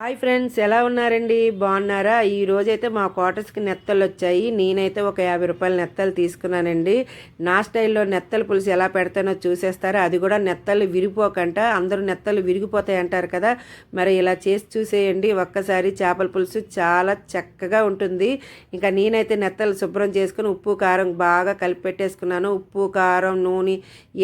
Hi friends ఎలా ఉన్నారండి? బాగున్నారా? ఈ రోజైతే మా క్వార్టర్స్కి నెత్తలు వచ్చాయి. నేనైతే ఒక యాభై రూపాయల నెత్తలు తీసుకున్నానండి. నా స్టైల్లో నెత్తల పులుసు ఎలా పెడతానో చూసేస్తారా. అది కూడా నెత్తలు విరిగిపోకంట. అందరూ నెత్తలు విరిగిపోతాయి అంటారు కదా. మరి ఇలా చేసి చూసేయండి. ఒక్కసారి చేపల పులుసు చాలా చక్కగా ఉంటుంది. ఇంకా నేనైతే నెత్తలు శుభ్రం చేసుకుని ఉప్పు కారం బాగా కలిపి పెట్టేసుకున్నాను. ఉప్పు కారం నూనె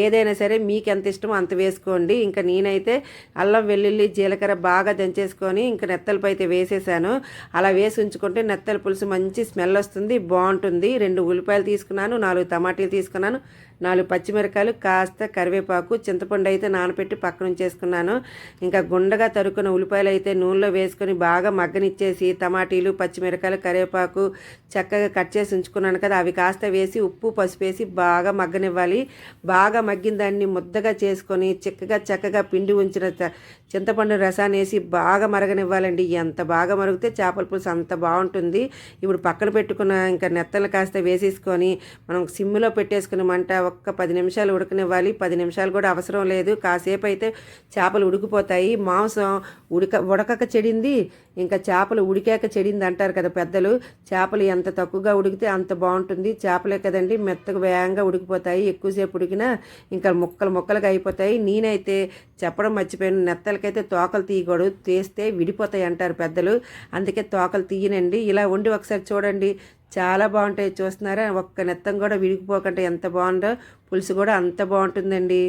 ఏదైనా సరే మీకు ఎంత ఇష్టమో అంత వేసుకోండి. ఇంకా నేనైతే అల్లం వెల్లుల్లి జీలకర్ర బాగా దంచేసుకొని ఇంకా నెత్తలపై అయితే వేసేసాను. అలా వేసి ఉంచుకుంటే నెత్తల పులుసు మంచి స్మెల్ వస్తుంది బాగుంటుంది. రెండు ఉల్లిపాయలు తీసుకున్నాను నాలుగు టమాటీలు తీసుకున్నాను. నాలుగు పచ్చిమిరకాయలు కాస్త కరివేపాకు చింతపండు అయితే నానపెట్టి పక్కన ఉంచేసుకున్నాను. ఇంకా గుండగా తరుకున్న ఉల్లిపాయలు అయితే నూనెలో వేసుకొని బాగా మగ్గనిచ్చేసి టమాటీలు పచ్చిమిరకాయలు కరివేపాకు చక్కగా కట్ చేసి ఉంచుకున్నాను కదా అవి కాస్త వేసి ఉప్పు పసుపు వేసి బాగా మగ్గనివ్వాలి. బాగా మగ్గిన దాన్ని ముద్దగా చేసుకొని చిక్కగా చక్కగా పిండి ఉంచిన చ- చింతపండు రసాన్ని వేసి బాగా మరగనివ్వాలండి. ఎంత బాగా మరిగితే చేపల పులుసు అంత బాగుంటుంది. ఇప్పుడు పక్కన పెట్టుకున్న ఇంకా నెత్తలు కాస్త వేసేసుకొని మనం సిమ్లో పెట్టేసుకుని మంట ఒక్క పది నిమిషాలు ఉడకనివ్వాలి. పది నిమిషాలు కూడా అవసరం లేదు. కాసేపు అయితే చేపలు ఉడికిపోతాయి. మాంసం ఉడక ఉడకక చెడింది. ఇంకా చేపలు ఉడికాక చెడింది అంటారు కదా పెద్దలు. చేపలు ఎంత తక్కువగా ఉడికితే అంత బాగుంటుంది. చేపలే కదండి మెత్తగా వేగంగా ఉడికిపోతాయి. ఎక్కువసేపు ఉడికినా ఇంకా ముక్కలు ముక్కలుగా అయిపోతాయి. నేనైతే చెప్పడం మర్చిపోయాను. నెత్తలకైతే తోకలు తీయకూడదు. తీస్తే విడిపోతాయి అంటారు పెద్దలు. అందుకే తోకలు తీయనండి. ఇలా ఉండి ఒకసారి చూడండి. చాలా బాగుంటాయి. చూస్తున్నారా? ఒక్క నెత్తం కూడా విడిగిపోకుండా ఎంత బాగుందో. పులుసు కూడా అంత బాగుంటుందండి.